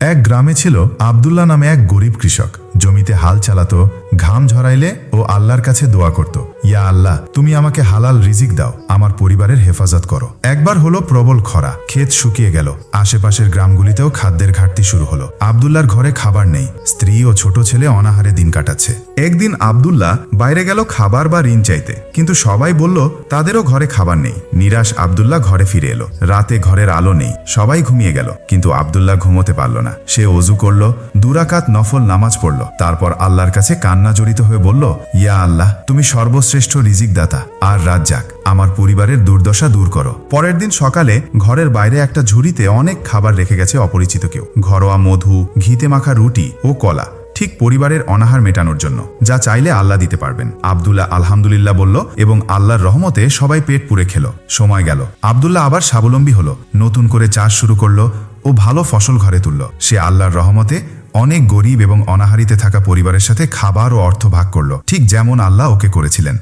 এক গ্রামে ছিল আবদুল্লাহ নামে এক গরিব কৃষক। জমিতে হাল চালাতো ঘাম ঝরাইলে ও আল্লাহর কাছে দোয়া করত। ইয়া আল্লাহ, তুমি আমাকে হালাল রিজিক দাও, আমার পরিবারের হেফাজত করো। একবার হলো প্রবল খরা, ক্ষেত শুকিয়ে গেল, আশেপাশের গ্রামগুলিতেও খাদ্যের ঘাটতি শুরু হলো। আবদুল্লার ঘরে খাবার নেই, স্ত্রী ও ছোট ছেলে অনাহারে দিন কাটাচ্ছে। একদিন আবদুল্লাহ বাইরে গেল খাবার বা ঋণ চাইতে, কিন্তু সবাই বলল, তাদেরও ঘরে খাবার নেই। নিরাশ আবদুল্লাহ ঘরে ফিরে এলো। রাতে ঘরের আলো নেই, সবাই ঘুমিয়ে গেল, কিন্তু আবদুল্লাহ ঘুমোতে পারল না। সে অজু করল, দুরাকাত নফল নামাজ পড়ল, তারপর আল্লাহর কাছে কান্না জড়িত হয়ে বলল, ইয়া আল্লাহ, তুমি সর্বশ্রেষ্ঠ রিজিক দাতা আর রাত যাক আমার পরিবারের দুর্দশা দূর করো। পরের দিন সকালে ঘরের বাইরে একটা ঝুড়িতে অনেক খাবার রেখে গেছে অপরিচিত কেউ। ঘরোয়া মধু, ঘিতে মাখা রুটি ও কলা, ঠিক পরিবারের অনাহার মেটানোর জন্য, যা চাইলে আল্লাহ দিতে পারবেন। আবদুল্লাহ আলহামদুলিল্লাহ বলল, এবং আল্লাহর রহমতে সবাই পেট পুরে খেল। সময় গেল। আবদুল্লাহ আবার স্বাবলম্বী হলো। নতুন করে চাষ শুরু করল। ও ভালো ফসল ঘরে তুলল। সে আল্লাহর রহমতে অনেক গরিব এবং অনাহারিতে থাকা পরিবারের সাথে খাবার ও অর্থ ভাগ করল, ঠিক যেমন আল্লাহ ওকে করেছিলেন।